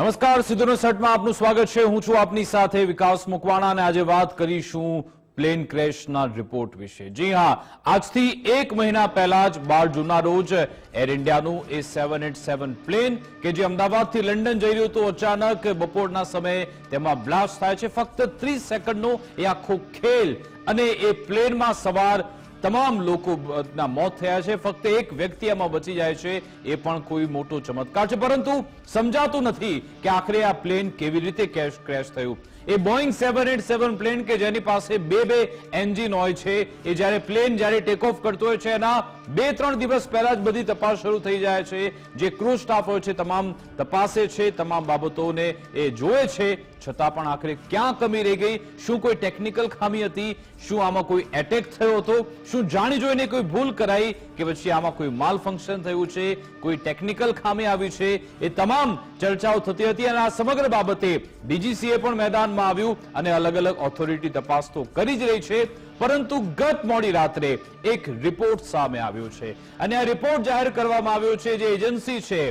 નમસ્કાર સિદ્ધુનો સટમાં આપનું સ્વાગત છે. હું છું આપની સાથે વિકાસ મુકવાણા અને આજે વાત કરીશું પ્લેન ક્રેશના રિપોર્ટ વિશે. જી હા, આજથી એક મહિના પહેલા જ બાર જૂનના રોજ air ઇન્ડિયાનું A seven eight seven plane, કે જે અમદાવાદથી લંડન જઈ રહ્યું હતું, અચાનક બપોરના સમયે તેમાં બ્લાસ્ટ થાય છે. ફક્ત ત્રીસ સેકન્ડનો એ આખો ખેલ અને એ પ્લેનમાં સવાર તમામ લોકોના મોત થયા છે. ફક્ત એક વ્યક્તિ આમાં બચી જાય છે. એ પણ કોઈ મોટો ચમત્કાર છે. પરંતુ સમજાતું નથી કે આખરે આ પ્લેન કેવી રીતે ક્રેશ થયું. એ Boeing seven eight seven plane કે જેની પાસે બે બે એન્જિન હોય છે, એ જ્યારે પ્લેન જ્યારે ટેક ઓફ કરતો હોય છે, એના બે ત્રણ દિવસ પહેલા જ બધી તપાસ શરૂ થઈ જાય છે. જે ક્રૂ સ્ટાફ હોય છે, તમામ તપાસે છે, તમામ બાબતોને એ જોવે છે. છતાં પણ આખરે ક્યાં કમી રહી ગઈ? શું કોઈ ટેકનિકલ ખામી હતી? શું આમાં કોઈ એટેક થયો હતો? શું જાણી જોઈને કોઈ ભૂલ કરાઈ? કે પછી આમાં કોઈ માલ ફંક્શન થયું છે? કોઈ ટેકનિકલ ખામી આવી છે? એ તમામ ચર્ચાઓ થતી હતી અને આ સમગ્ર બાબતે ડીજીસીએ પણ મેદાનમાં આવ્યું અને અલગ અલગ ઓથોરિટી તપાસ તો કરી જ રહી છે. પરંતુ ગત મોડી રાત્રે એક રિપોર્ટ સામે આવ્યો છે. અને આ રિપોર્ટ જાહેર કરવામાં આવ્યો છે જે એજન્સી છે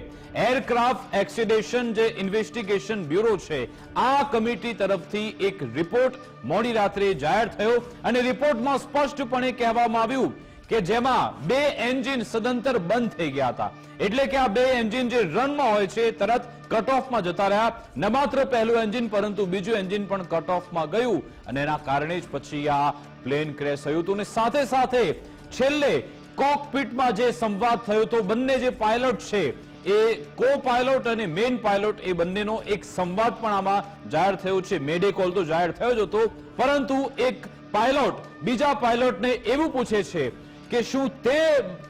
એરક્રાફ્ટ એક્સિડેશન જે ઇન્વેસ્ટિગેશન બ્યુરો છે, આ કમિટી તરફથી એક રિપોર્ટ મોડી રાત્રે જાહેર થયો. અને રિપોર્ટમાં સ્પષ્ટપણે કહેવામાં આવ્યું કે જેમાં બે એન્જિન સદંતર બંધ થઈ ગયા હતા. એટલે કે આ બે એન્જિન જે રનમાં હોય છે તરત કટ ઓફમાં જતા રહ્યા. ન માત્ર પહેલું એન્જિન, પરંતુ બીજું એન્જિન પણ કટ ઓફમાં ગયું. અને એના કારણે જ પછી આ પ્લેન ક્રેશ થયું હતું. અને સાથે સાથે છેલ્લે કોકપીટમાં જે સંવાદ થયો તો બંને જે પાયલોટ છે, એ કો પાયલોટ અને મેઇન પાયલોટ એ બંનેનો એક સંવાદ પણ આમાં જાહેર થયો છે. મેડે કોલ તો જાહેર થયો જ હતો. પરંતુ એક પાયલોટ બીજા પાયલોટને એવું પૂછે છે કે શું તે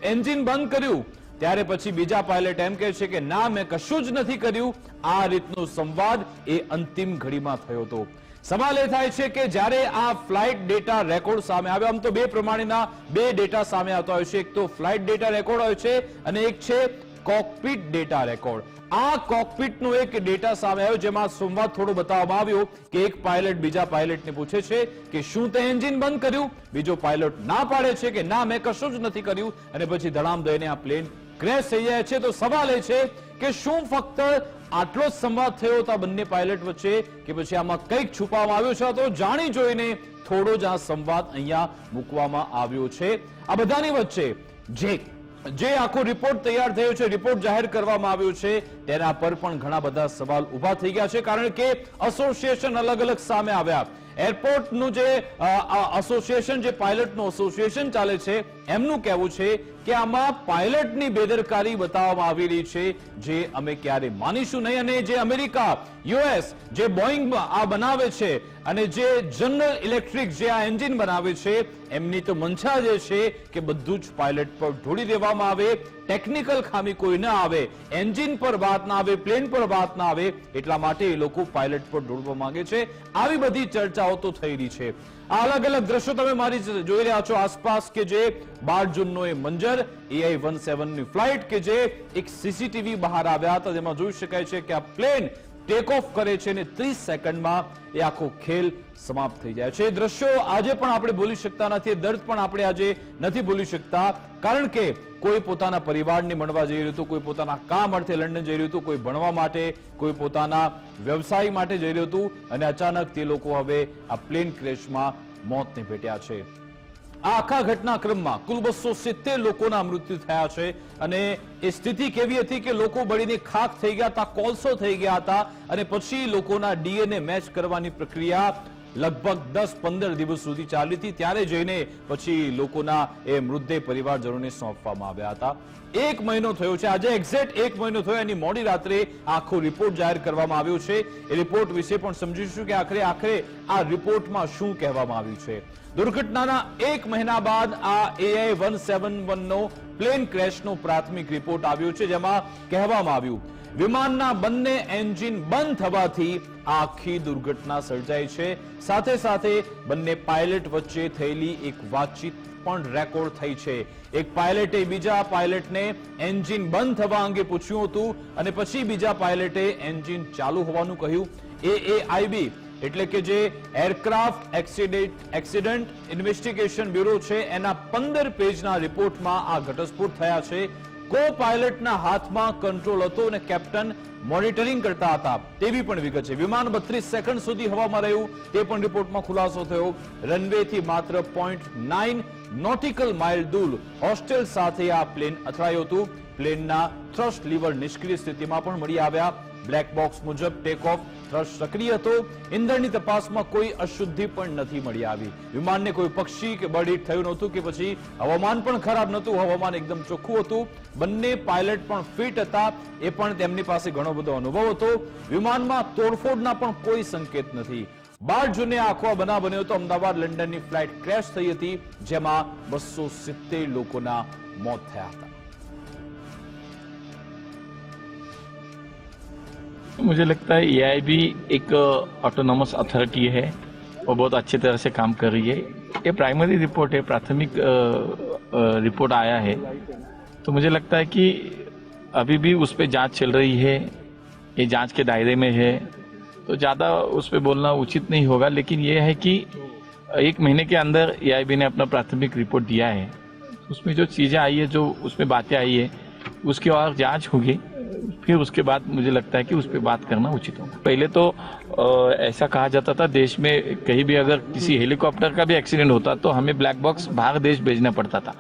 એન્જિન બંધ કર્યું? ત્યારે પછી બીજા પાયલટ એમ કહે છે કે, ના, મેં કશું જ નથી કર્યું. આ રીતનો સંવાદ એ અંતિમ ઘડીમાં થયો હતો. સવાલ એ થાય છે કે જ્યારે આ ફ્લાઇટ ડેટા રેકોર્ડ સામે આવ્યો આમ તો બે પ્રમાણેના બે ડેટા સામે આવતા હોય છે. એક તો ફ્લાઇટ ડેટા રેકોર્ડ હોય છે અને એક છે કોકપીટ ડેટા રેકોર્ડ. આ કોકપીટનો એક ડેટા સામે આવ્યો, જેમાં સંવાદ થોડો બતાવવામાં આવ્યો કે એક પાયલટ બીજા પાયલટને પૂછે છે કે શું તે એન્જિન બંધ કર્યું? બીજો પાયલટ ના પાડે છે કે ના, મેં કશું જ નથી કર્યું. અને પછી ધડામ દઈને આ પ્લેન ક્રેશ થઈ જાય છે. તો સવાલ એ છે કે શું ફક્ત આટલો જ સંવાદ થયો હતો બંને પાયલટ વચ્ચે કે પછી આમાં કંઈક છુપાવવામાં આવ્યું છે? તો જાણી જોઈને થોડો જ આ સંવાદ અહીંયા મૂકવામાં આવ્યો છે. આ બધાની વચ્ચે જે જે આખો રિપોર્ટ તૈયાર થયો છે રિપોર્ટ જાહેર કરવામાં આવ્યો છે, તેના પર પણ ઘણા બધા સવાલ ઊભા થઈ ગયા છે, કારણ કે એસોસિએશન અલગ અલગ સામે આવ્યા. એરપોર્ટનું જે એસોસિએશન જે પાયલટનું એસોસિએશન ચાલે છે, એમનું કહેવું છે કે આમાં પાયલટની બેદરકારી બતાવવામાં આવી રહી છે, જે અમે ક્યારે માનીશું નહીં. અને જે અમેરિકા યુએસ જે બોઈંગ આ બનાવે છે અને જે જનરલ ઇલેક્ટ્રિક જે આ એન્જિન બનાવે છે, એમની તો મંશા જે છે કે બધું જ પાયલટ પર ઢોળી દેવામાં આવે, ટેકનિકલ ખામી કોઈ ન આવે, એન્જિન પર વાત ના આવે, પ્લેન પર વાત ના આવે, એટલા માટે એ લોકો પાયલટ પર ઢોળવા માંગે છે. આવી બધી ચર્ચાઓ તો થઈ રહી છે. આ અલગ અલગ દ્રશ્યો તમે મારી જોઈ રહ્યા છો. આસપાસ કે જે બાર જૂનનો એ મંજર એઆઈ વન સેવનની ફ્લાઇટ કે જે એક સીસીટીવી બહાર આવ્યા હતા, જેમાં જોઈ શકાય છે કે આ પ્લેન ટેક ઓફ કરે છે અને ત્રીસ સેકન્ડમાં એ આખો ખેલ સમાપ્ત થઈ જાય છે. એ દ્રશ્યો આજે પણ આપણે ભૂલી શકતા નથી દર્દ પણ આપણે આજે નથી ભૂલી શકતા. કારણ કે કોઈ પોતાના પરિવારને મળવા જઈ રહ્યું હતું, કોઈ પોતાના કામ અર્થે લંડન જઈ રહ્યું હતું, કોઈ ભણવા માટે, કોઈ પોતાના વ્યવસાય માટે જઈ રહ્યું હતું અને અચાનક તે લોકો હવે આ પ્લેન ક્રેશમાં મોતને ભેટ્યા છે. આખા ઘટનાક્રમમાં કુલ બસો સિત્તેર લોકોના મૃત્યુ થયા છે અને એ સ્થિતિ કેવી હતી કે લોકો બળીને ખાખ થઈ ગયા હતા, કોલસો થઈ ગયા હતા અને પછી લોકોના ડીએનએ મેચ કરવાની પ્રક્રિયા લગભગ દસ પંદર દિવસ સુધી ચાલી હતી. ત્યારે જઈને પછી લોકોના એ મૃતદેહ પરિવારજનોને સોંપવામાં આવ્યા હતા. એક મહિનો થયો છે. આજે એક્ઝેક્ટ એક મહિનો થયો. એની મોડી રાત્રે આખો રિપોર્ટ જાહેર કરવામાં આવ્યો છે. એ રિપોર્ટ વિશે પણ સમજીશું કે આખરે આખરે આ રિપોર્ટમાં શું કહેવામાં આવ્યું છે. દુર્ઘટનાના એક મહિના બાદ આ એઆઈ વન સેવન વનનો પ્લેન ક્રેશનો પ્રાથમિક રિપોર્ટ આવ્યો છે, જેમાં કહેવામાં આવ્યું, વિમાનના બંને એન્જિન બંધ થવાથી આખી દુર્ઘટના સર્જાઈ છે. સાથે સાથે બંને પાયલટ વચ્ચે થયેલી એક વાતચીત પણ રેકોર્ડ થઈ છે. એક પાયલટે બીજા પાયલટને એન્જિન બંધ થવા અંગે પૂછ્યું હતું અને પછી બીજા પાયલટે એન્જિન ચાલુ હોવાનું કહ્યું. એએઆઈબી એટલે કે જે aircraft accident accident investigation bureau છે, એના પંદર પેજના રિપોર્ટમાં આ ઘટસ્ફોટ થયા છે. કો પાયલટના હાથમાં કંટ્રોલ હતો અને કેપ્ટન મોનિટરિંગ કરતા હતા. તેવી પણ વિગત છે. વિમાન બત્રીસ સેકન્ડ સુધી હવામાં રહ્યું. તે પણ રિપોર્ટમાં ખુલાસો થયો. રનવે થી માત્ર પોઈન્ટ નાઇન નોટિકલ માઇલ દૂર હોસ્ટેલ સાથે આ પ્લેન અથડાયું હતું. પ્લેનના થ્રસ્ટ લીવર નિષ્ક્રિય સ્થિતિમાં પણ મળી આવ્યા. બ્લેક બોક્સ મુજબ ટેક ઓફ થ્રસ્ટ સક્રિય હતો. ઇંધણની તપાસમાં કોઈ અશુદ્ધિ પણ નથી મળી આવી. વિમાનને કોઈ પક્ષી કે બર્ડ હિટ થયું નહોતું કે પછી હવામાન પણ ખરાબ નહોતું. હવામાન એકદમ ચોખ્ખું હતું. બંને પાયલટ પણ ફિટ હતા. એ પણ તેમની પાસે ઘણો બધો અનુભવ હતો. વિમાનમાં તોડફોડના પણ કોઈ સંકેત નથી. બાર જૂને આખો બનાવ બન્યો હતો. અમદાવાદ લંડનની ફ્લાઇટ ક્રેશ થઈ હતી, જેમાં બસો સિત્તેર લોકોના મોત થયા હતા. मुझे लगता है ए भी एक ऑटोनॉमस अथॉरिटी है और बहुत अच्छे तरह से काम कर रही है। ये प्राइमरी रिपोर्ट है, प्राथमिक रिपोर्ट आया है। तो मुझे लगता है कि अभी भी उस पर जाँच चल रही है, ये जाँच के दायरे में है। तो ज़्यादा उस पर बोलना उचित नहीं होगा, लेकिन ये है कि एक महीने के अंदर ए ने अपना प्राथमिक रिपोर्ट दिया है। उसमें जो चीज़ें आई है, जो उसमें बातें आई है, उसकी और जाँच होगी। फिर उसके बाद मुझे लगता है कि उस पर बात करना उचित होगा। पहले तो ऐसा कहा जाता था, देश में कहीं भी अगर किसी हेलीकॉप्टर का भी एक्सीडेंट होता तो हमें ब्लैक बॉक्स बाहर देश भेजना पड़ता था।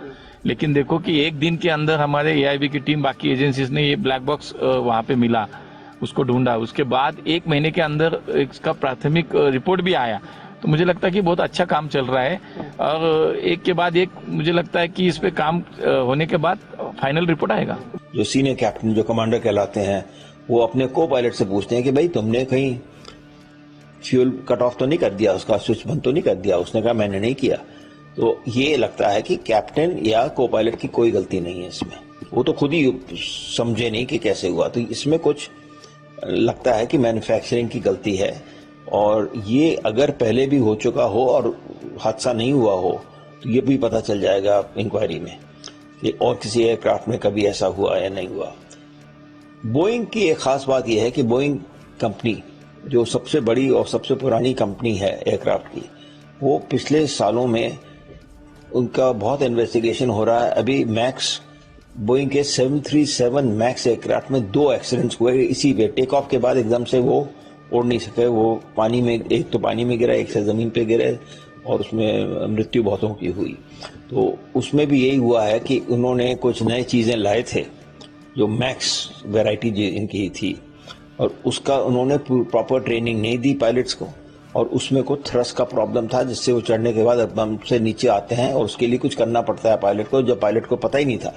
लेकिन देखो कि एक दिन के अंदर हमारे एआईबी की टीम, बाकी एजेंसीज ने ये ब्लैक बॉक्स वहाँ पे मिला, उसको ढूंढा। उसके बाद एक महीने के अंदर इसका प्राथमिक रिपोर्ट भी आया। तो मुझे लगता है कि बहुत अच्छा काम चल रहा है। और एक के बाद एक मुझे लगता है कि इस पे काम होने के बाद फाइनल रिपोर्ट आएगा। जो सीनियर कैप्टन, जो कमांडर कहलाते हैं, वो अपने को पायलट से पूछते हैं कि भाई तुमने कहीं फ्यूल कट ऑफ़ तो नहीं कर दिया, उसका स्विच बंद तो नहीं कर दिया, उसने कहा मैंने नहीं किया। तो ये लगता है कि कैप्टन या को पायलट की कोई गलती नहीं है इसमें। वो तो खुद ही समझे नहीं कि कैसे हुआ। तो इसमें कुछ लगता है कि मैन्युफैक्चरिंग की गलती है। और ये अगर पहले भी हो चुका हो और हादसा नहीं हुआ हो तो ये भी पता चल जाएगा इंक्वायरी में। कि और किसी एयरक्राफ्ट में कभी ऐसा हुआ या नहीं हुआ। बोइंग की एक खास बात यह है कि बोइंग कंपनी जो सबसे बड़ी और सबसे पुरानी कंपनी है एयरक्राफ्ट की, वो पिछले सालों में उनका बहुत इन्वेस्टिगेशन हो रहा है। अभी मैक्स बोइंग के 737 मैक्स एयरक्राफ्ट में दो एक्सीडेंट्स हुए, इसी पे टेक ऑफ़ के बाद एकदम से वो उड़ नहीं सके, वो पानी में, एक तो पानी में गिरा, एक से ज़मीन पे गिरे और उसमें मृत्यु बहुतों की हुई। तो उसमें भी यही हुआ है कि उन्होंने कुछ नए चीज़ें लाए थे, जो मैक्स वैरायटी इनकी थी, और उसका उन्होंने प्रॉपर ट्रेनिंग नहीं दी पायलट्स को, और उसमें कुछ थ्रस का प्रॉब्लम था, जिससे वो चढ़ने के बाद एकदम से नीचे आते हैं, और उसके लिए कुछ करना पड़ता है पायलट को, जब पायलट को पता ही नहीं था।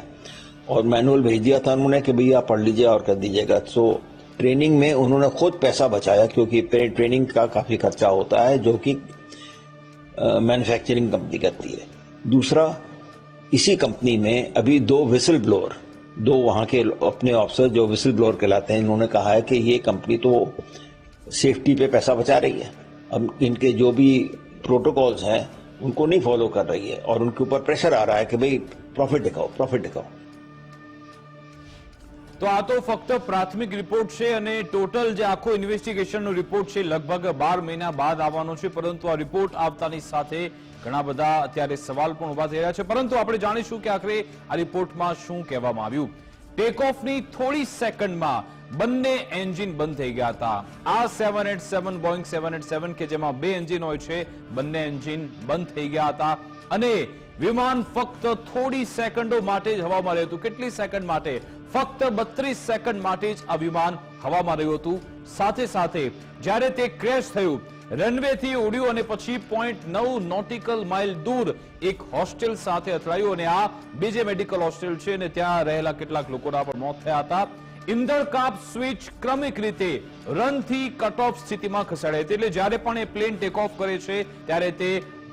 और मैनुअल भेज दिया था उन्होंने कि भैया पढ़ लीजिए और कर दीजिएगा। सो, ट्रेनिंग में उन्होंने खुद पैसा बचाया, क्योंकि ट्रेनिंग का काफ़ी खर्चा होता है, जो कि मैन्युफैक्चरिंग कंपनी करती है। दूसरा, इसी कंपनी में अभी दो विसल ब्लोअर दो वहाँ के अपने ऑफिसर जो विसल ब्लोअर कहलाते हैं, इन्होंने कहा है कि ये कंपनी तो सेफ्टी पे पैसा बचा रही है। अब इनके जो भी प्रोटोकॉल्स हैं, उनको नहीं फॉलो कर रही है और उनके ऊपर प्रेशर आ रहा है कि भाई प्रॉफिट दिखाओ प्रॉफिट दिखाओ। તો આ તો ફક્ત પ્રાથમિક રિપોર્ટ છે અને ટોટલ જે આખો ઇન્વેસ્ટિગેશનનો રિપોર્ટ છે, લગભગ બાર મહિના બાદ આવવાનો છે. પરંતુ આ રિપોર્ટ આવતાની સાથે ઘણા બધા અત્યારે સવાલ પણ ઊભા થઈ રહ્યા છે. પરંતુ આપણે જાણીશું કે આખરે આ રિપોર્ટમાં શું કહેવામાં આવ્યું. ટેક ઓફની થોડી સેકન્ડમાં બંને એન્જિન બંધ થઈ ગયા હતા. આ seven eight seven Boeing seven eight seven કે જેમાં બે એન્જિન હોય છે, બંને એન્જિન બંધ થઈ ગયા હતા. અને વિમાન ફક્ત થોડી સેકન્ડો માટે જ હવામાં રહ્યું હતું. કેટલી સેકન્ડ માટે? ફક્ત બત્રીસ સેકન્ડ માટે જ આ વિમાન હવામાં રહ્યું હતું. સાથે સાથે, જ્યારે તે ક્રેશ થયું રનવે થી ઉડ્યું અને પછી પોઈન્ટ નવ નોટિકલ માઇલ દૂર એક હોસ્ટેલ સાથે અથડાયું અને આ બીજે મેડિકલ હોસ્ટેલ છે અને ત્યાં રહેલા કેટલાક લોકોના પણ મોત થયા હતા. ઇન્દરકાપ સ્વિચ ક્રમિક રીતે રનથી કટ ઓફ સ્થિતિમાં ખસેડાય છે એટલે જ્યારે પણ એ પ્લેન ટેક ઓફ કરે છે, ત્યારે તે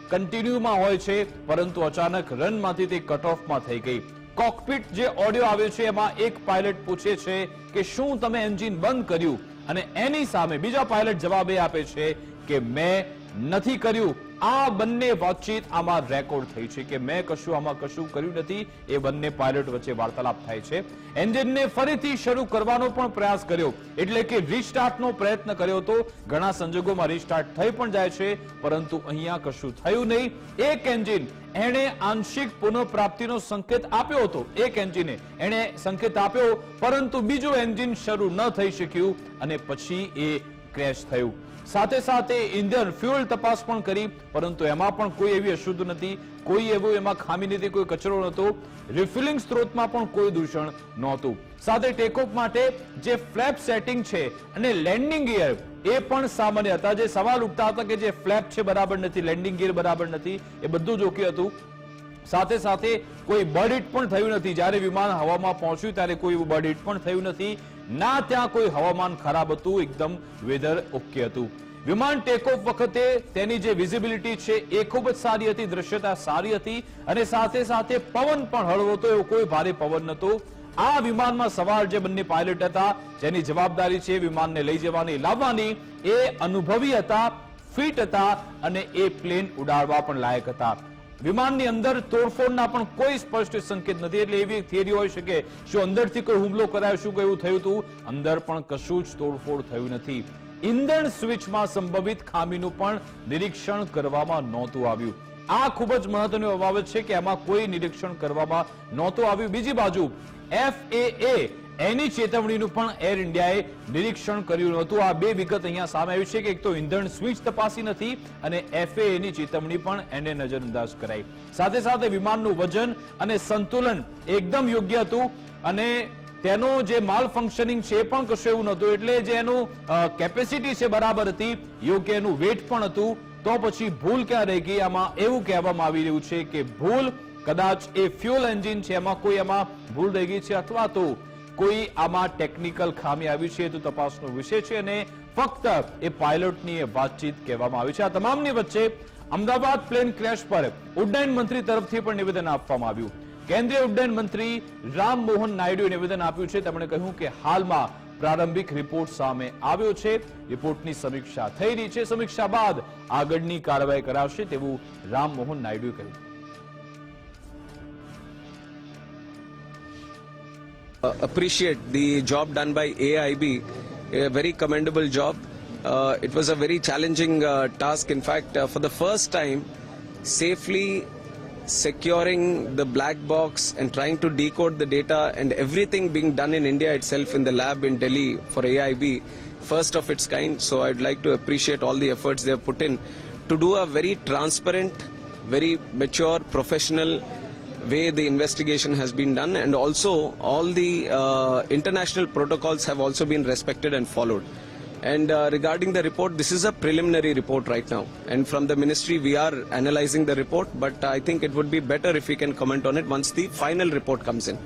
કન્ટિન્યુમાં હોય છે, પરંતુ અચાનક રનમાંથી તે કટ ઓફમાં થઈ ગઈ. કોકપિટ જે ઓડિયો આવ્યો છે, એમાં એક પાયલટ પૂછે છે કે શું તમે એન્જિન બંધ કર્યું? અને એની સામે બીજા પાયલટ જવાબ એ આપે છે કે, મેં નથી કર્યું. આ બંને વાતચીત આમાં રેકોર્ડ થઈ છે કે મેં કશું આમાં કશું કર્યું નથી, એ બંને પાયલટ વચ્ચે વાર્તાલાપ થાય છે. એન્જિનને ફરીથી શરૂ કરવાનો પણ પ્રયાસ કર્યો, એટલે કે રિસ્ટાર્ટનો પ્રયત્ન કર્યો હતો ઘણા સંજોગોમાં રિસ્ટાર્ટ થઈ પણ જાય છે, પરંતુ અહીંયા કશું થયું નહીં. એક એન્જિન એણે આંશિક પુનઃપ્રાપ્તિનો સંકેત આપ્યો હતો, એક એન્જિને એણે સંકેત આપ્યો, પરંતુ બીજું એન્જિન શરૂ ન થઈ શક્યું અને પછી એ ક્રેશ થયું. સાથે સાથે ઇંધણ ફ્યુઅલ તપાસ પણ કરી, પરંતુ એમાં પણ કોઈ એવી અશુદ્ધ નથી. કોઈ એવું એમાં ખામી નથી, કોઈ કચરો નહોતો. રિફિલિંગ સ્ત્રોતમાં પણ કોઈ દૂષણ નહોતું. સાથે ટેકઓફ માટે જે ફ્લેપ સેટિંગ છે અને લેન્ડિંગ ગિયર એ પણ સામાન્ય હતા. જે સવાલ ઉઠતા હતા કે જે ફ્લેપ છે બરાબર નથી લેન્ડિંગ ગિયર બરાબર નથી, એ બધું જોખી હતું. સાથે સાથે કોઈ બર્ડ હિટ પણ થયું નથી. જ્યારે વિમાન હવામાં પહોંચ્યું ત્યારે કોઈ એવું બર્ડ હિટ પણ થયું નથી. ના ત્યાં કોઈ હવામાન ખરાબ હતું, એકદમ વેધર ઓકે હતું. વિમાન ટેકઓફ વખતે તેની જે વિઝિબિલિટી છે એ ખૂબ જ સારી હતી, દ્રશ્યતા સારી હતી અને સાથે સાથે પવન પણ હળવો હતો, એવો કોઈ ભારે પવન નહોતો. આ વિમાનમાં સવાર જે બંને પાયલટ હતા, જેની જવાબદારી છે વિમાનને લઈ જવાની, લાવવાની, એ અનુભવી હતા ફિટ હતા અને એ પ્લેન ઉડાડવા પણ લાયક હતા. વિમાનની અંદર તોડફોડના પણ કોઈ સ્પષ્ટ સંકેત નથી. એટલે એવી થિયરી હોઈ શકે શું અંદરથી કોઈ હુમલો કરાયો, શું કયું થયું હતું અંદર પણ કશું જ તોડફોડ થયું નથી. ઇંધણ સ્વિચમાં સંભવિત ખામીનું પણ નિરીક્ષણ કરવામાં નહોતું આવ્યું. આ ખૂબ જ મહત્વની બાબત છે કે એમાં કોઈ નિરીક્ષણ કરવામાં નહોતું આવ્યું. બીજી બાજુ એફએએ એની ચેતવણીનું પણ એર ઇન્ડિયાએ નિરીક્ષણ કર્યું નહોતું. આ બે વિગત અહીંયા સામે આવી છે કે એક તો ઇંધણ સ્વિચ તપાસી નથી અને એફએની ચેતવણી પણ એને નજરઅંદાજ કરાઈ. સાથે સાથે વિમાનનું વજન અને સંતુલન એકદમ યોગ્ય હતું અને તેનો જે માલ ફંક્શનિંગ છે પણ કશું એવું નહોતું. એટલે જે એનું કેપેસિટી છે બરાબર હતી, યોગ્ય એનું વેટ પણ હતું, તો પછી ભૂલ ક્યાં રહી ગઈ? આમાં એવું કહેવામાં આવી રહ્યું છે કે ભૂલ કદાચ એ ફ્યુઅલ એન્જિન છે, એમાં કોઈ એમાં ભૂલ રહી ગઈ છે અથવા તો કોઈ આમાં ટેકનિકલ ખામી આવી છે તો તપાસનો વિષય છે અને ફક્ત એ પાયલોટની વાતચીત કહેવામાં આવી છે. આ તમામની વચ્ચે અમદાવાદ પ્લેન ક્રેશ પર ઉડ્ડયન મંત્રી તરફથી પણ નિવેદન આપવામાં આવ્યું. કેન્દ્રીય ઉડ્ડયન મંત્રી રામ મોહન નાયડુએ નિવેદન આપ્યું છે. તેમણે કહ્યું કે હાલમાં પ્રારંભિક રિપોર્ટ સામે આવ્યો છે. રિપોર્ટની સમીક્ષા થઈ રહી છે. સમીક્ષા બાદ આગળની કાર્યવાહી કરાશે તેવું રામ મોહન નાયડુએ કહ્યું. Uh, appreciate the job done by AIB, a very commendable job. Uh, it was a very challenging uh, task. In fact, uh, for the first time, safely securing the black box and trying to decode the data and everything being done in India itself in the lab in Delhi for AIB, first of its kind. So I'd like to appreciate all the efforts they have put in to do a very transparent, very mature, professional way the investigation has been done and also all the uh, international protocols have also been respected and followed. And uh, regarding the report this is a preliminary report right now. And from the ministry we are analyzing the report but i think it would be better if we can comment on it once the final report comes in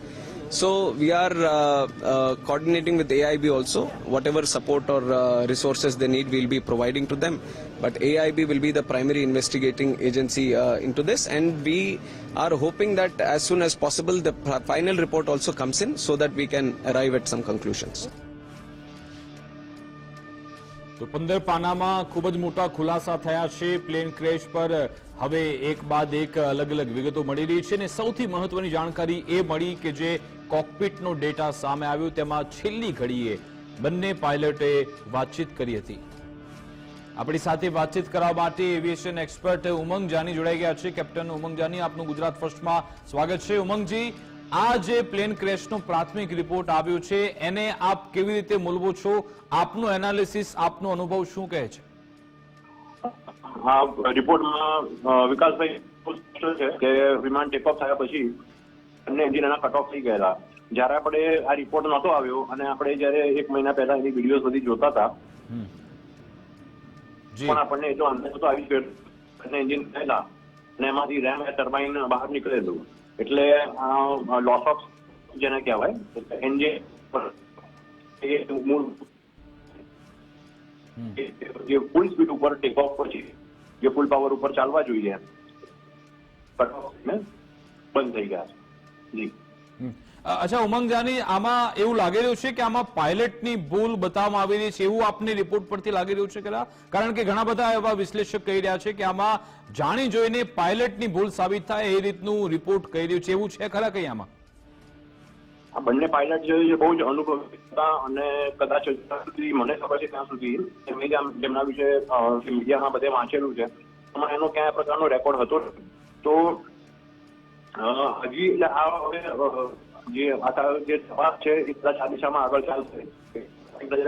so we are uh, uh, coordinating with AIB also. Whatever support or uh, resources they need, we'll be providing to them. But AIB will be the primary investigating agency uh, into this, and we are hoping that as soon as possible, the p- final report also comes in, so that we can arrive at some conclusions. તો પંદર પાનામાં ખૂબ જ મોટા ખુલાસા થયા છે plane crash પર હવે એક બાદ એક અલગ અલગ વિગતો મળી રહી છે અને સૌથી મહત્વની જાણકારી એ મળી કે જે કોકપિટનો ડેટા સામે આવ્યો, તેમાં છેલ્લી ઘડીએ બંને પાયલટે વાતચીત કરી હતી. આપણી સાથે વાતચીત કરવા માટે એવિએશન એક્સપર્ટ ઉમંગ જાની જોડાઈ ગયા છે. કેપ્ટન ઉમંગ જાની આપનું ગુજરાત ફર્સ્ટમાં સ્વાગત છે. ઉમંગજી, આ જે પ્લેન ક્રેશનો પ્રાથમિક રિપોર્ટ આવ્યો છે, એને આપ કેવી રીતે મૂલવો છો? આપનું એનાલિસિસ, આપનો અનુભવ શું કહે છે? રિપોર્ટમાં વિકાસભાઈ છે કે વિમાન ટેકઓફ થયા પછી એન્જિન એના કટ ઓફ થઈ ગયેલા. જ્યારે આપણે આ રિપોર્ટ નહોતો આવ્યો અને આપણે જ્યારે એક મહિના પહેલા એની વિડીયોઝ બધી જોતા હતા પણ આપણને એટલો અંદાજ તો આવી ગયો. બંને એન્જિન થયેલા અને એમાંથી રેમ ટર્બાઇન બહાર નીકળેલું. એટલે લોસ ઓફ જેને કહેવાય એન્જિન એ મૂળ જે ફૂલ સ્પીડ ઉપર ટેક ઓફ પછી જે ફૂલ પાવર ઉપર ચાલવા જોઈએ off બંધ થઈ ગયા છે. અચ્છા ઉમંગ જાની આમાં એવું લાગી રહ્યું છે કે આમાં પાયલટની ભૂલ બતાવવામાં આવી રહી છે એવું આપની રિપોર્ટ પરથી લાગી રહ્યું છે ખરા કારણ કે ઘણા બધા એવા વિશ્લેષક કહી રહ્યા છે કે આમાં જાણી જોઈને પાયલટની ભૂલ સાબિત થાય એ રીતનું રિપોર્ટ કહી રહ્યું છે. એવું છે ખરા કઈ આમાં? આ બંને પાયલટ છે બહુ જ અનુભવી હતા અને કદાચ સુધી મને ખબર છે ત્યાં સુધી. એમની જેમના વિશે મીડિયામાં બધે વાંચેલું છે. એમાં એનો ક્યાંય પ્રકારનો રેકોર્ડ હતો. તો હજી એટલે આ જે વાતાવરણ, જે તપાસ છે, એ કદાચ આ દિશામાં આગળ ચાલશે.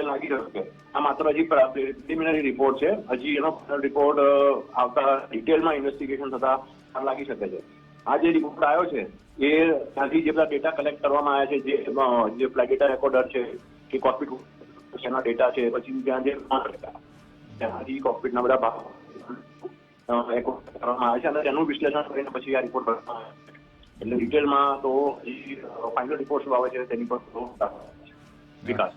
લાગી રહ્યો આ માત્ર હજી પ્રિલિમિનરી રિપોર્ટ છે. હજી એનો રિપોર્ટ આવતા ડિટેલમાં ઇન્વેસ્ટિગેશન થતા લાગી શકે છે. આ જે રિપોર્ટ આવ્યો છે, એ ત્યાંથી જે બધા ડેટા કલેક્ટ કરવામાં આવ્યા છે, જે જે ડેટા રેકોર્ડર છે કે કોકપીટ એના ડેટા છે, પછી ત્યાં જે ત્યાંથી કોપીટના બધા ભાગ કરવામાં આવ્યા છે. અને તેનું વિશ્લેષણ કરીને પછી આ રિપોર્ટ કરવામાં આવ્યો. એટલે ડિટેલમાં તો ફાઇનલ રિપોર્ટ શું આવે છે તેની પર વિકાસ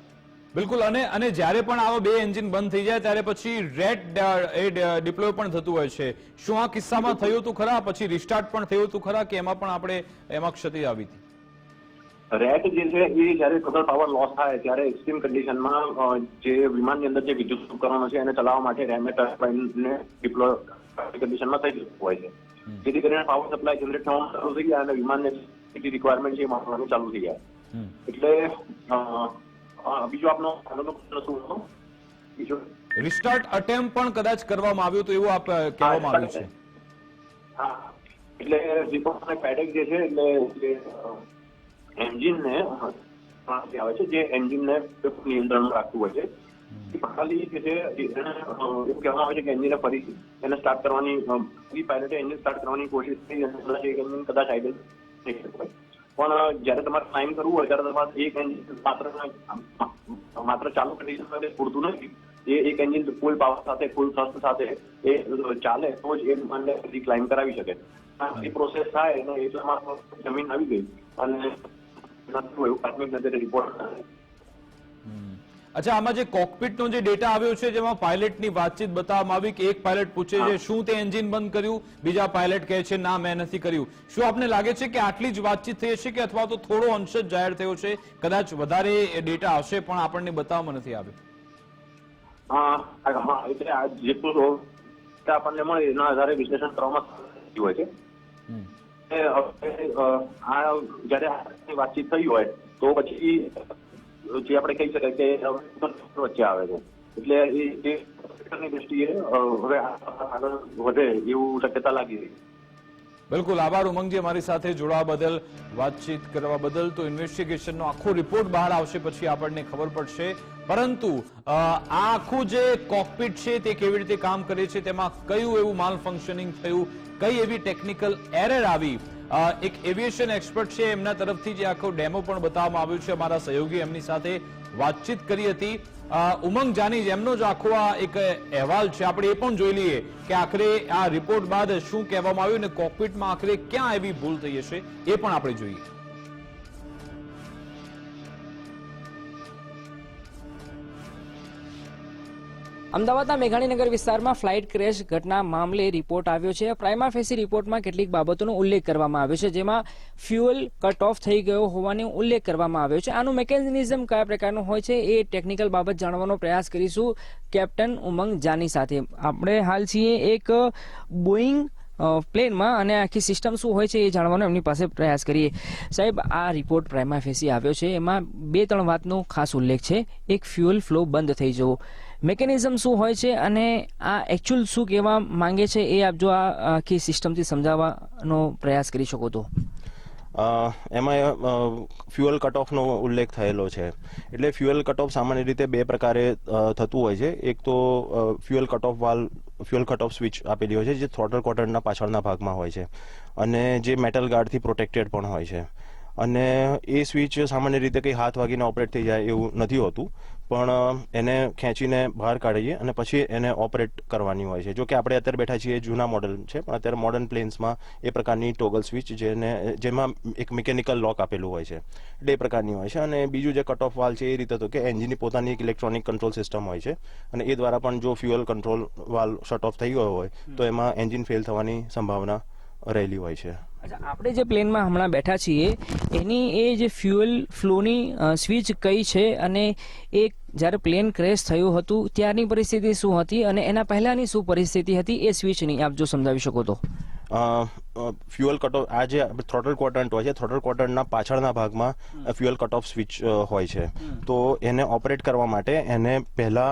બિલકુલ અને અને જ્યારે પણ આવા બે એન્જિન બંધ થઈ જાય ત્યારે પછી રેડ એ ડિપ્લોય પણ થતું હોય છે. શું આ કિસ્સામાં થયું હતું ખરા? પછી રિસ્ટાર્ટ પણ થયું હતું ખરા કે એમાં પણ આપણે એમાં ક્ષતિ આવી હતી? રેટ જે છે એ જયારે ટોટલ પાવર લોસ થાય ત્યારે એક્સ્ટ્રીમ કન્ડિશનમાં જે વિમાનની અંદર જે વિદ્યુત ઉપકરણો છે એને ચલાવવા માટે રેમે ટર્બાઇનને ડિપ્લોય કન્ડિશનમાં થઈ જતું હોય છે. જેથી કરીને પાવર સપ્લાય જનરેટ થવાનું ચાલુ થઈ ગયા અને વિમાનને જે રિક્વાયરમેન્ટ છે એ માપવાનું ચાલુ થઈ ગયા. એટલે બીજો આપનો આગળનો પ્રશ્ન શું હતો? બીજો. રિસ્ટાર્ટ અટેમ્પ પણ કદાચ કરવામાં આવ્યું તો એવું આપ કહેવામાં આવ્યું છે. હા. એટલે રિપોર્ટ પેડેક જે છે એટલે જે એન્જિનને આવે છે જે એન્જિનને નિયંત્રણ રાખતું હોય છે ખાલી જે છે એવું કહેવામાં આવે છે કે એન્જિને ફરી એને સ્ટાર્ટ કરવાની ફરી પાયલટે એન્જિન સ્ટાર્ટ કરવાની કોશિશ કરી અને એન્જિન કદાચ આઈડલ થઈ શકે પણ જ્યારે તમારે ક્લાઇમ કરવું હોય, ત્યારે તમારે એક એન્જિન માત્ર માત્ર ચાલુ કન્ડિશન માટે પૂરતું નથી. એ એક એન્જિન ફૂલ પાવર સાથે ફૂલ થ્રસ્ટ સાથે એ ચાલે, તો જ એ વિમાનને ફરી ક્લાઇમ કરાવી શકે. એ પ્રોસેસ થાય અને એટલામાં જમીન આવી ગઈ. અને એવું પ્રાથમિક નજરે રિપોર્ટ અચ્છા આમાં જે કોકપિટનો જે ડેટા આવ્યો છે જેમાં પાયલટની વાતચીત બતાવવામાં આવી કે એક પાયલટ પૂછે છે શું તે એન્જિન બંધ કર્યું? બીજા પાયલટ કહે છે ના મેં નથી કર્યું. શું આપને લાગે છે કે આટલી જ વાતચીત થઈ હશે કે અથવા તો થોડો અંશ જ જાહેર થયો છે? કદાચ વધારે ડેટા હશે પણ આપણને બતાવવામાં નથી આવ્યો. હા હા એટલે આ જેટલું આપણને મળે એના આધારે વિશ્લેષણ કરવામાં હોય છે. હવે, આ જ્યારે વાતચીત થઈ હોય તો પછી જે આપણે કહી શકાય કે વચ્ચે આવે છે. એટલે એ ની દ્રષ્ટિએ હવે આગળ વધે એવું શક્યતા લાગી રહી. બિલકુલ, આભાર ઉમંગજી અમારી સાથે જોડાવા બદલ, વાતચીત કરવા બદલ. તો ઇન્વેસ્ટિગેશનનો આખો રિપોર્ટ બહાર આવશે, પછી આપણને ખબર પડશે. પરંતુ આ આખું જે કોકપીટ છે, તે કેવી રીતે કામ કરે છે, તેમાં કયું એવું માલ ફંક્શનિંગ થયું, કઈ એવી ટેકનિકલ એરર આવી એક એવિએશન એક્સપર્ટ છે, એમના તરફથી જે આખો ડેમો પણ બતાવવામાં આવ્યો છે, અમારા સહયોગી એમની સાથે વાતચીત કરી હતી. ઉમંગ જાની એમનો જ આખો આ એક અહેવાલ છે, આપણે એ પણ જોઈ લઈએ કે આખરે આ રિપોર્ટ બાદ શું કહેવામાં આવ્યું અને કોકપિટમાં આખરે ક્યાં એવી ભૂલ થઈ હશે, એ પણ આપણે જોઈએ. અમદાવાદના મેઘાણીનગર વિસ્તારમાં ફ્લાઇટ ક્રેશ ઘટના મામલે રિપોર્ટ આવ્યો છે. પ્રાઇમા ફેસી રિપોર્ટમાં કેટલીક બાબતોનો ઉલ્લેખ કરવામાં આવ્યો છે, જેમાં ફ્યુઅલ કટ ઓફ થઈ ગયો હોવાનો ઉલ્લેખ કરવામાં આવ્યો છે. આનું મેકેનિઝમ કયા પ્રકારનું હોય છે એ ટેકનિકલ બાબત જાણવાનો પ્રયાસ કરીશું કેપ્ટન ઉમંગ જાની સાથે. આપણે હાલ છીએ એક બોઈંગ પ્લેનમાં અને આખી સિસ્ટમ શું હોય છે એ જાણવાનો એમની પાસે પ્રયાસ કરીએ. સાહેબ, આ રિપોર્ટ પ્રાઇમા ફેસી આવ્યો છે. એમાં બે ત્રણ વાતનો ખાસ ઉલ્લેખ છે. એક ફ્યુઅલ ફ્લો બંધ થઈ જવો. મેકેનિઝમ શું હોય છે અને આ એકચ્યુઅલ શું કહેવા માંગે છે એ આપ જો આ આખી સિસ્ટમથી સમજાવવાનો પ્રયાસ કરી શકો તો. એમાં ફ્યુઅલ કટ ઓફનો ઉલ્લેખ થયેલો છે. એટલે ફ્યુઅલ કટ ઓફ સામાન્ય રીતે બે પ્રકારે થતું હોય છે. એક તો fuel cut off valve fuel cut off switch આપેલી હોય છે, જે થ્રોટલ કોટરના પાછળના ભાગમાં હોય છે. અને જે મેટલ ગાર્ડથી પ્રોટેક્ટેડ પણ હોય છે. અને એ સ્વિચ સામાન્ય રીતે કંઈ હાથ વાગીને ઓપરેટ થઈ જાય એવું નથી હોતું. પણ એને ખેંચીને બહાર કાઢીએ અને પછી એને ઓપરેટ કરવાની હોય છે. જો કે આપણે અત્યારે બેઠા છીએ જૂના મોડલ છે પણ અત્યારે મોડર્ન પ્લેન્સમાં એ પ્રકારની ટોગલ સ્વિચ જેને જેમાં એક મિકેનિકલ લોક આપેલું હોય છે. એટલે એ પ્રકારની હોય છે. અને બીજું જે કટ ઓફ વાલ છે એ રીતે તો કે એન્જિનની પોતાની એક ઇલેક્ટ્રોનિક કંટ્રોલ સિસ્ટમ હોય છે. અને એ દ્વારા પણ જો fuel control valve shut off થઈ ગયો હોય તો એમાં એન્જિન ફેલ થવાની સંભાવના રહેલી હોય છે. અચ્છા, આપણે જે પ્લેનમાં હમણાં બેઠા છીએ, એની એ જે ફ્યુઅલ ફ્લોની સ્વિચ કઈ છે અને એ જ્યારે પ્લેન ક્રેશ થયું હતું, ત્યારની પરિસ્થિતિ શું હતી અને એના પહેલાંની શું પરિસ્થિતિ હતી એ સ્વિચની, આપ જો સમજાવી શકો તો. ફ્યુઅલ કટ ઓફ આ જે થ્રોટલ ક્વોટન્ટ હોય છે થ્રોટલ ક્વોટન્ટના પાછળના ભાગમાં ફ્યુઅલ કટ ઓફ સ્વિચ હોય છે. તો એને ઓપરેટ કરવા માટે એને પહેલા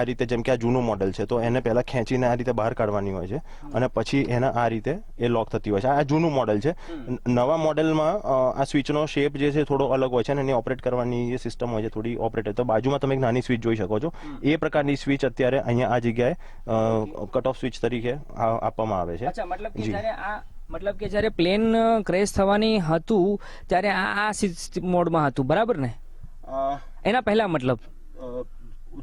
આ રીતે જેમ કે આ જૂનું મોડેલ છે તો એને પહેલા ખેંચીને આ રીતે બહાર કાઢવાની હોય છે અને પછી એના આ રીતે એ લોક થતી હોય છે. આ જૂનું મોડેલ છે. નવા મોડેલમાં આ સ્વિચનો શેપ જે છે થોડો અલગ હોય છે અને એની ઓપરેટ કરવાની જે સિસ્ટમ હોય છે થોડી ઓપરેટ તો બાજુમાં તમે એક નાની સ્વિચ જોઈ શકો છો. એ પ્રકારની સ્વિચ અત્યારે અહીંયા આ જગ્યાએ કટ ઓફ સ્વિચ તરીકે આપવામાં આવે છે. મતલબ કે જી. જ્યારે આ મતલબ કે જ્યારે પ્લેન ક્રેશ થવાની હતું ત્યારે આ આ મોડમાં હતું. બરાબર ને? એના પહેલા મતલબ?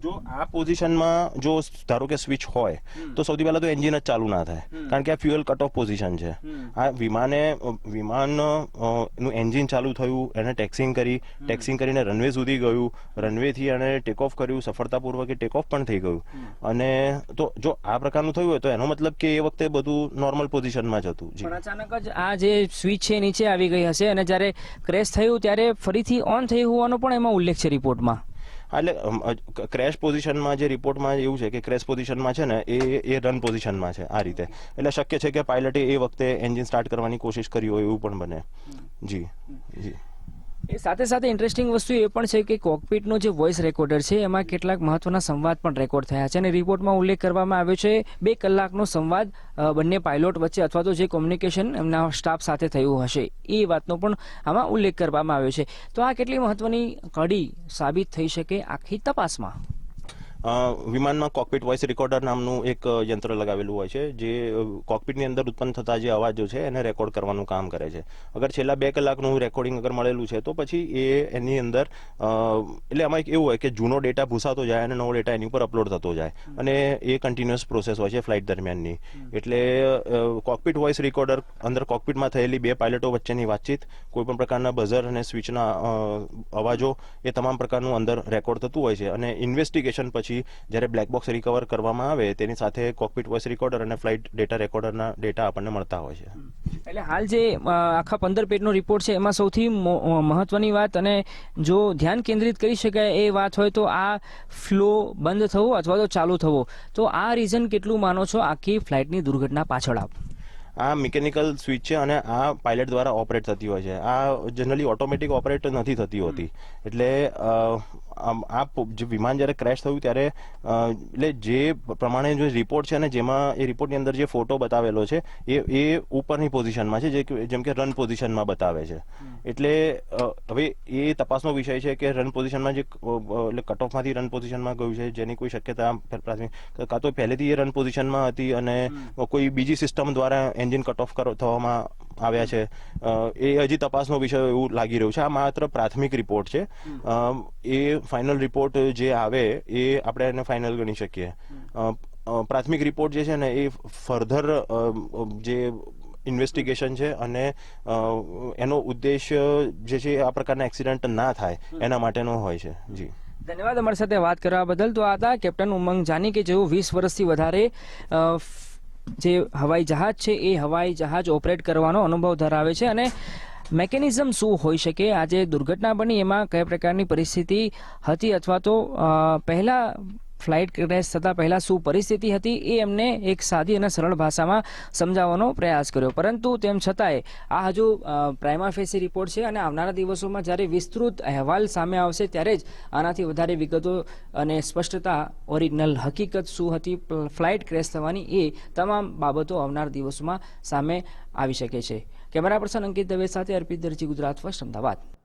જો આ પોઝિશનમાં જો ધારો કે સ્વિચ હોય તો સૌથી પહેલાં તો એન્જિન જ ચાલુ ના થાય. કારણ કે આ ફ્યુઅલ કટ ઓફ પોઝિશન છે. આ વિમાને વિમાનનું એન્જિન ચાલુ થયું એને ટેક્સિંગ કરી ટેક્સિંગ કરીને રનવે સુધી ગયું રનવેથી એણે એને ટેક ઓફ કર્યું સફળતાપૂર્વક ટેક ઓફ પણ થઈ ગયું. અને તો જો આ પ્રકારનું થયું હોય તો એનો મતલબ કે એ વખતે બધું નોર્મલ પોઝિશનમાં જ હતું. પણ અચાનક જ આ જે સ્વિચ છે નીચે આવી ગઈ હશે અને જ્યારે ક્રેશ થયું ત્યારે ફરીથી ઓન થઈ હોવાનો પણ એમાં ઉલ્લેખ છે રિપોર્ટમાં એટલે ક્રેશ પોઝિશનમાં જે રિપોર્ટમાં એવું છે કે ક્રેશ પોઝિશનમાં છે ને એ એ રન પોઝિશનમાં છે આ રીતે. એટલે શક્ય છે કે પાયલટે એ વખતે એન્જિન સ્ટાર્ટ કરવાની કોશિશ કરી હોય એવું પણ બને. જી. જી. એ સાથે સાથે ઇન્ટરેસ્ટિંગ વસ્તુ એ પણ છે કે કોકપીટનો જે વોઇસ રેકોર્ડર છે, એમાં કેટલાક મહત્વના સંવાદ પણ રેકોર્ડ થયા છે અને રિપોર્ટમાં ઉલ્લેખ કરવામાં આવ્યો છે, બે કલાકનો સંવાદ બંને પાયલોટ વચ્ચે અથવા તો જે કોમ્યુનિકેશન એમના સ્ટાફ સાથે થયું હશે, એ વાતનો પણ આમાં ઉલ્લેખ કરવામાં આવ્યો છે. તો આ કેટલી મહત્વની કડી સાબિત થઈ શકે આખી તપાસમાં? વિમાનમાં કોકપિટ વોઇસ રેકોર્ડર નામનું એક યંત્ર લગાવેલું હોય છે જે કોકપીટની અંદર ઉત્પન્ન થતા જે અવાજો છે એને રેકોર્ડ કરવાનું કામ કરે છે. અગર છેલ્લા બે કલાકનું રેકોર્ડિંગ અગર મળેલું છે તો પછી એ એની અંદર એટલે આમાં એક એવું હોય કે જૂનો ડેટા ભૂસાતો જાય અને નવો ડેટા એની ઉપર અપલોડ થતો જાય. અને એ કન્ટિન્યુઅસ પ્રોસેસ હોય છે ફ્લાઇટ દરમિયાનની. એટલે કોકપિટ વોઇસ રેકોર્ડર અંદર કોકપિટમાં થયેલી બે પાયલટો વચ્ચેની વાતચીત કોઈપણ પ્રકારના બઝર અને સ્વિચના અવાજો એ તમામ પ્રકારનું અંદર રેકોર્ડ થતું હોય છે. અને ઇન્વેસ્ટિગેશન પછી જ્યારે બ્લેક બોક્સ રિકવર કરવામાં આવે તેની સાથે કોકપિટ વોઇસ રેકોર્ડર અને ફ્લાઇટ ડેટા રેકોર્ડરના ડેટા આપણને મળતા હોય છે. એટલે હાલ જે આખા પંદર પેજનો રિપોર્ટ છે એમાં સૌથી મહત્વની વાત અને જો ધ્યાન કેન્દ્રિત કરી શકાય એ વાત હોય તો આ ફ્લો બંધ થવો અથવા તો ચાલુ થવો. તો આ રીઝન કેટલું માનો છો? આખી ફ્લાઇટની દુર્ઘટના પાછળ આપ. આ મિકેનિકલ સ્વિચ છે અને આ પાયલટ દ્વારા ઓપરેટ થતી હોય છે. આ જનરલી ઓટોમેટિક ઓપરેટ નથી થતી હોતી. એટલે આ જે વિમાન જ્યારે ક્રેશ થયું ત્યારે એટલે જે પ્રમાણે જે રિપોર્ટ છે ને જેમાં એ રિપોર્ટની અંદર જે ફોટો બતાવેલો છે એ એ ઉપરની પોઝિશનમાં છે જે જેમ કે રન પોઝિશનમાં બતાવે છે. એટલે હવે એ તપાસનો વિષય છે કે રન પોઝિશનમાં જે એટલે કટ ઓફમાંથી રન પોઝિશનમાં ગયું છે જેની કોઈ શક્યતા પ્રાથમિક કાં તો પહેલેથી એ રન પોઝિશનમાં હતી અને કોઈ બીજી સિસ્ટમ દ્વારા એન્જિન કટ ઓફ થવામાં આવ્યા છે. એ હજી તપાસનો વિષય એવું લાગી રહ્યું છે. આ માત્ર પ્રાથમિક રિપોર્ટ છે. એ ફાઇનલ રિપોર્ટ જે આવે એ આપણે એને ફાઇનલ ગણી શકીએ. પ્રાથમિક રિપોર્ટ જે છે ને એ ફર્ધર જે ઇન્વેસ્ટિગેશન છે અને એનો ઉદ્દેશ જે છે આ પ્રકારના એક્સિડન્ટ ના થાય એના માટેનો હોય છે. જી. ધન્યવાદ અમારી સાથે વાત કરવા બદલ. તો આ હતા કેપ્ટન ઉમંગ જાની કે જેઓ વીસ વર્ષથી વધારે જે હવાઈ જહાજ છે, એ હવાઈ જહાજ ઓપરેટ કરવાનો અનુભવ ધરાવે છે અને મેકેનિઝમ શું હોઈ શકે? આજે દુર્ઘટના બની, એમાં કયા પ્રકારની પરિસ્થિતિ હતી અથવા તો પહેલા ફ્લાઇટ ક્રેશ થતાં પહેલાં શું પરિસ્થિતિ હતી એ એમને એક સાદી અને સરળ ભાષામાં સમજાવવાનો પ્રયાસ કર્યો. પરંતુ તેમ છતાંય આ હજુ પ્રાઇમા ફેસી રિપોર્ટ છે અને આવનારા દિવસોમાં જ્યારે વિસ્તૃત અહેવાલ સામે આવશે ત્યારે જ આનાથી વધારે વિગતો અને સ્પષ્ટતા, ઓરિજિનલ હકીકત શું હતી ફ્લાઇટ ક્રેશ થવાની એ તમામ બાબતો આવનાર દિવસોમાં સામે આવી શકે છે. કેમેરા પર્સન અંકિત દવે સાથે અર્પિત દરજી ગુજરાત ફર્સ્ટ અમદાવાદ.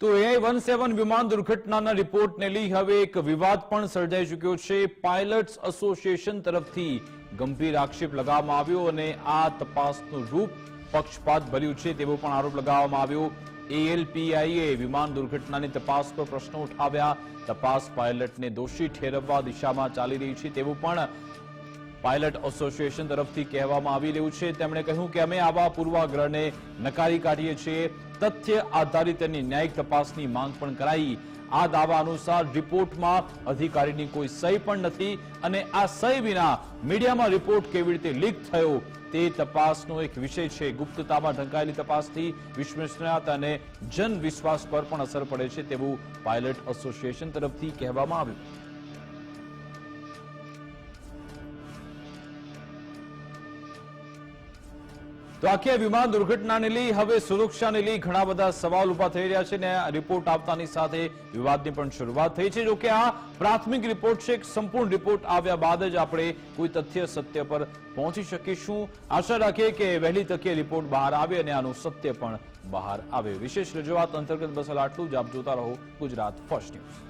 તો એ વન સેવન વિમાન દુર્ઘટનાના રિપોર્ટને લઈ હવે એક વિવાદ પણ સર્જાઈ ચૂક્યો છે. પાયલટ્સ એસોસિએશન તરફથી ગંભીર આક્ષેપ લગાવવામાં આવ્યો અને આ તપાસનું રૂપ પક્ષપાત ભર્યું છે તેવો પણ આરોપ લગાવવામાં આવ્યો. એએલપીઆઈએ વિમાન દુર્ઘટનાની તપાસ પર પ્રશ્નો ઉઠાવ્યા. તપાસ પાયલટને દોષી ઠેરવવા દિશામાં ચાલી રહી છે તેવું પણ પાયલટ એસોસિએશન તરફથી કહેવામાં આવી રહ્યું છે. તેમણે કહ્યું કે અમે આવા પૂર્વાગ્રહને નકારી કાઢીએ છીએ. તથ્ય આધારિત તેની ન્યાયિક તપાસની માંગ પણ કરાઈ. આ દાવા અનુસાર રિપોર્ટમાં અધિકારીની કોઈ સહી પણ નથી અને આ સહી વિના મીડિયામાં રિપોર્ટ કેવી રીતે લીક થયો તે તપાસનો એક વિષય છે. ગુપ્તતામાં ઢંકાયેલી તપાસથી વિશ્વસનીયતા અને જન વિશ્વાસ પર પણ અસર પડે છે તેવું પાયલટ એસોસિએશન તરફથી કહેવામાં આવ્યું. તો આખી વિમાન દુર્ઘટનાને લઈ હવે સુરક્ષાને લઈ ઘણા બધા સવાલ ઊભા થઈ રહ્યા છે ને રિપોર્ટ આપતાની સાથે વિવાદની પણ શરૂઆત થઈ છે. જોકે આ પ્રાથમિક રિપોર્ટ છે, એક સંપૂર્ણ રિપોર્ટ આવ્યા બાદ જ આપણે કોઈ તથ્ય સત્ય પર પહોંચી શકીશું. આશા રાખીએ કે વહેલી તકે રિપોર્ટ બહાર આવે અને આનું સત્ય પણ બહાર આવે. વિશેષ રજૂઆત અંતર્ગત બસ આટલું જ. આપ જોતા રહો ગુજરાત ફર્સ્ટ ન્યૂઝ.